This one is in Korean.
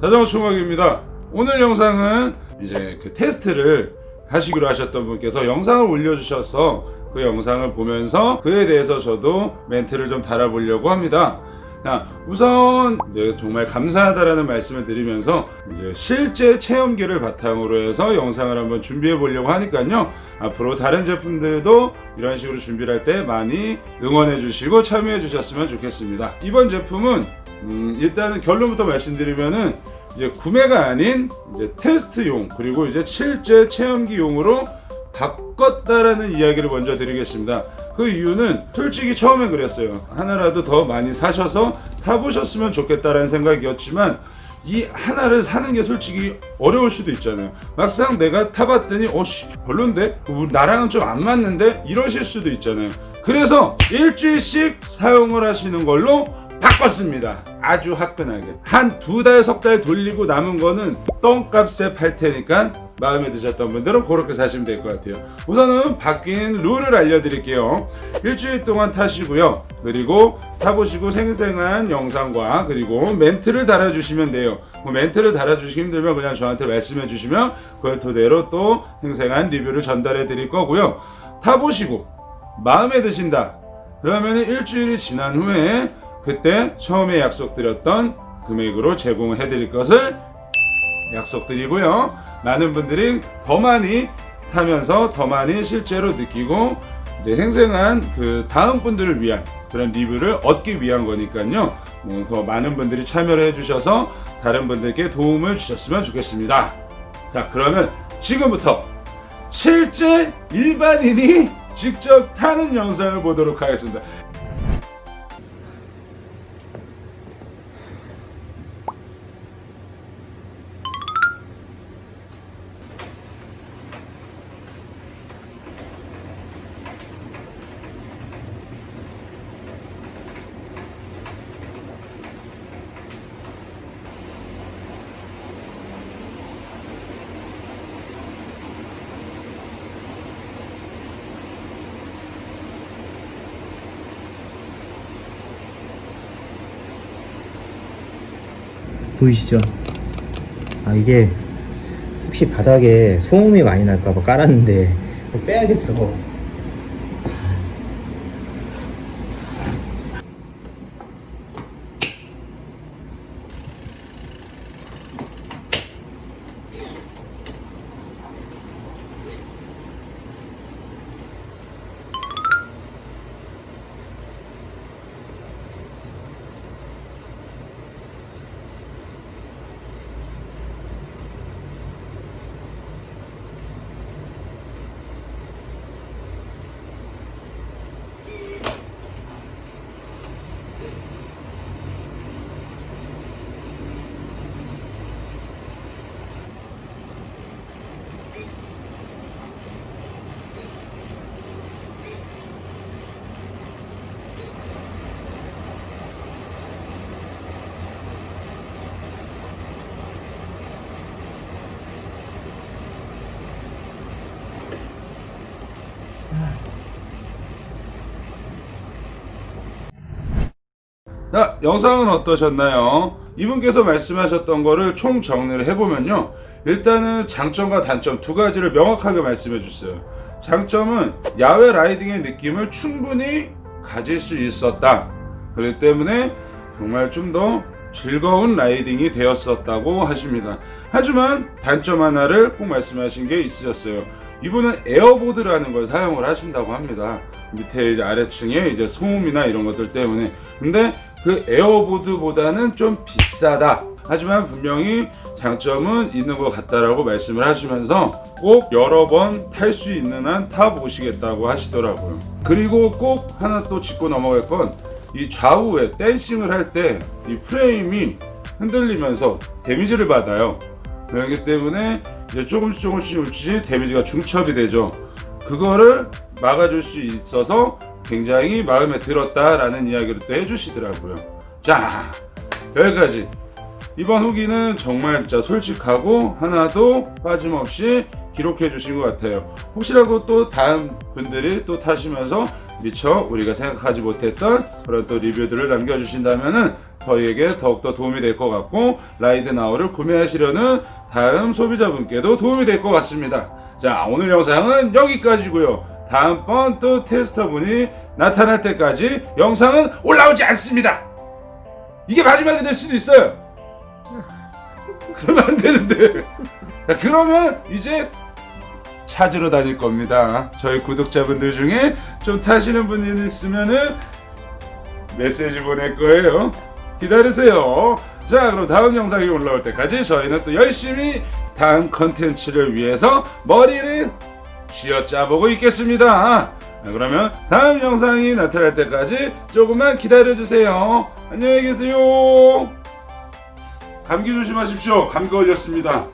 자전거 총각입니다. 오늘 영상은 이제 그 테스트를 하시기로 하셨던 분께서 영상을 올려주셔서 그 영상을 보면서 그에 대해서 저도 멘트를 좀 달아보려고 합니다. 자, 우선 정말 감사하다라는 말씀을 드리면서 실제 체험기를 바탕으로 해서 영상을 한번 준비해 보려고 하니까요. 앞으로 다른 제품들도 이런 식으로 준비를 할 때 많이 응원해 주시고 참여해 주셨으면 좋겠습니다. 이번 제품은 음, 일단은 결론부터 말씀드리면은 이제 구매가 아닌 이제 테스트용 그리고 이제 실제 체험기용으로 바꿨다라는 이야기를 먼저 드리겠습니다. 그 이유는 솔직히 처음엔 그랬어요. 하나라도 더 많이 사셔서 타보셨으면 좋겠다라는 생각이었지만 이 하나를 사는 게 솔직히 어려울 수도 있잖아요. 막상 내가 타봤더니 어 씨 별론데 뭐 나랑은 좀 안 맞는데 이러실 수도 있잖아요. 그래서 일주일씩 사용을 하시는 걸로 바꿨습니다. 아주 화끈하게 한 두 달석달 돌리고 남은 거는 똥값에 팔 테니까 마음에 드셨던 분들은 그렇게 사시면 될 것 같아요. 우선은 바뀐 룰을 알려드릴게요. 일주일 동안 타시고요. 그리고 타보시고 생생한 영상과 그리고 멘트를 달아주시면 돼요. 뭐 멘트를 달아주시기 힘들면 그냥 저한테 말씀해 주시면 그걸 토대로 또 생생한 리뷰를 전달해 드릴 거고요. 타보시고 마음에 드신다. 그러면 일주일이 지난 후에 그때 처음에 약속드렸던 금액으로 제공해 드릴 것을 약속드리고요. 많은 분들이 더 많이 타면서 더 많이 실제로 느끼고 이제 생생한 그 다음 분들을 위한 그런 리뷰를 얻기 위한 거니까요. 뭐더 많은 분들이 참여를 해주셔서 다른 분들께 도움을 주셨으면 좋겠습니다. 자, 그러면 지금부터 실제 일반인이 직접 타는 영상을 보도록 하겠습니다. 보이시죠? 아 이게 혹시 바닥에 소음이 많이 날까봐 깔았는데 이거 빼야겠어. 자, 영상은 어떠셨나요? 이분께서 말씀하셨던 거를 총 정리를 해보면요. 일단은 장점과 단점 두 가지를 명확하게 말씀해 주세요. 장점은 야외 라이딩의 느낌을 충분히 가질 수 있었다. 그렇기 때문에 정말 좀 더 즐거운 라이딩이 되었었다고 하십니다. 하지만 단점 하나를 꼭 말씀하신 게 있으셨어요. 이분은 에어보드라는 걸 사용을 하신다고 합니다. 밑에 이제 아래층에 이제 소음이나 이런 것들 때문에. 근데 그 에어보드보다는 좀 비싸다. 하지만 분명히 장점은 있는 것 같다라고 말씀을 하시면서 꼭 여러 번 탈 수 있는 한 타보시겠다고 하시더라고요. 그리고 꼭 하나 또 짚고 넘어갈 건 이 좌우에 댄싱을 할 때 이 프레임이 흔들리면서 데미지를 받아요. 그렇기 때문에 이제 조금씩 조금씩 조금씩 데미지가 중첩이 되죠. 그거를 막아줄 수 있어서 굉장히 마음에 들었다라는 이야기를 또 해주시더라고요. 자, 여기까지. 이번 후기는 정말 진짜 솔직하고 하나도 빠짐없이 기록해 주신 것 같아요. 혹시라도 또 다음 분들이 또 타시면서 미처 우리가 생각하지 못했던 그런 또 리뷰들을 남겨주신다면은 저희에게 더욱더 도움이 될 것 같고 라이드 나우를 구매하시려는 다음 소비자분께도 도움이 될 것 같습니다. 자 오늘 영상은 여기까지고요. 다음번 또 테스터분이 나타날 때까지 영상은 올라오지 않습니다. 이게 마지막이 될 수도 있어요. 그러면 안 되는데. 자, 그러면 이제 찾으러 다닐 겁니다. 저희 구독자분들 중에 좀 타시는 분이 있으면은 메시지 보낼 거예요. 기다리세요. 자, 그럼 다음 영상이 올라올 때까지 저희는 또 열심히 다음 컨텐츠를 위해서 머리를 쥐어짜보고 있겠습니다. 자, 그러면 다음 영상이 나타날 때까지 조금만 기다려주세요. 안녕히 계세요. 감기 조심하십시오. 감기 걸렸습니다.